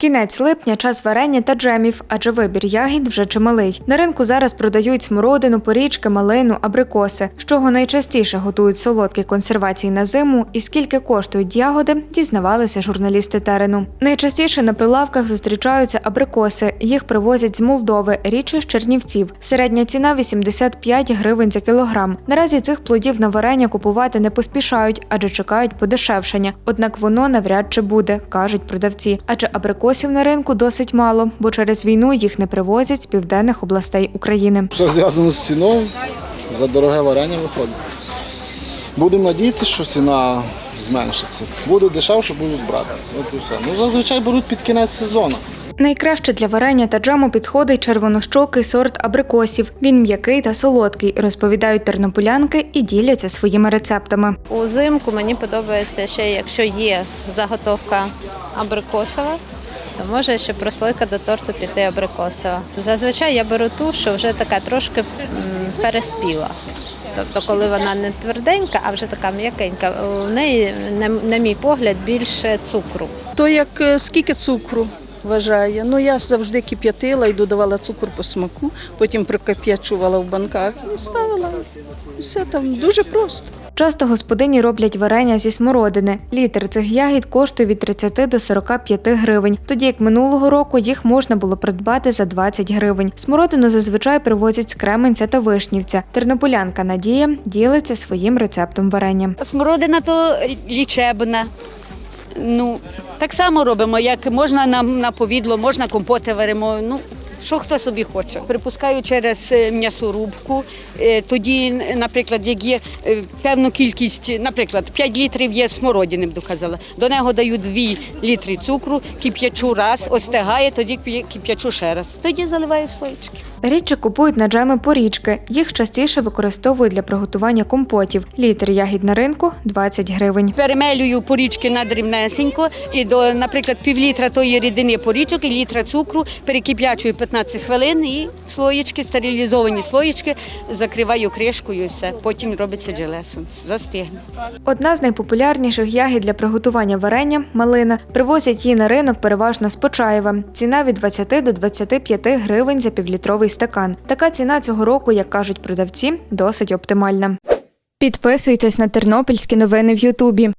Кінець липня час варення та джемів, адже вибір ягід вже чималий. На ринку зараз продають смородину, порічки, малину, абрикоси. З чого найчастіше готують солодкі консервації на зиму і скільки коштують ягоди, дізнавалися журналісти терену. Найчастіше на прилавках зустрічаються абрикоси. Їх привозять з Молдови, рідше з Чернівців. Середня ціна 85 гривень за кілограм. Наразі цих плодів на варення купувати не поспішають, адже чекають подешевшення. Однак воно навряд чи буде, кажуть продавці. Адже абрикосів на ринку досить мало, бо через війну їх не привозять з південних областей України. Все зв'язано з ціною, за дороге варення виходить. Будемо надіятися, що ціна зменшиться. Буде дешевше, будуть брати. От і все. Ну, зазвичай беруть під кінець сезону. Найкраще для варення та джему підходить червонощокий сорт абрикосів. Він м'який та солодкий, розповідають тернополянки і діляться своїми рецептами. Узимку мені подобається ще, якщо є заготовка абрикосова, то може ще прослойка до торту піти абрикосова. Зазвичай я беру ту, що вже така трошки переспіла. Тобто, коли вона не тверденька, а вже така м'якенька, у неї, на, мій погляд, більше цукру. То як е, скільки цукру вважає. Ну я завжди кип'ятила і додавала цукор по смаку, потім прокип'ячувала в банках і ставила. Все там дуже просто. Часто господині роблять варення зі смородини. Літр цих ягід коштує від 30 до 45 гривень, тоді як минулого року їх можна було придбати за 20 гривень. Смородину зазвичай привозять з Кременця та Вишнівця. Тернополянка Надія ділиться своїм рецептом варення. Смородина то лічебна. Ну, так само робимо, як можна на, на повідло, можна компоти варимо. Ну, що хто собі хоче. Припускаю через е, м'ясорубку. Е, Тоді, наприклад, як є е, певну кількість, наприклад, 5 літрів є смородини, б доказала. До нього даю 2 літри цукру, кип'ячу раз, остигає, тоді кип'ячу ще раз. Тоді заливаю в слоєчки. Рідше купують на джеми порічки. Їх частіше використовують для приготування компотів. Літр ягід на ринку 20 гривень. Перемелюю порічки на дрібнесенько і до, наприклад, півлітра тої рідини порічок і літра цукру перекип'ячую 15 хвилин і слоєчки, стерилізовані слоєчки, закриваю кришкою і все. Потім робиться джелесом. Застигне. Одна з найпопулярніших ягід для приготування варення малина. Привозять її на ринок переважно з Почаєва. Ціна від 20 до 25 гривень за півлітровий стакан. Така ціна цього року, як кажуть продавці, досить оптимальна. Підписуйтесь на тернопільські новини в Ютубі.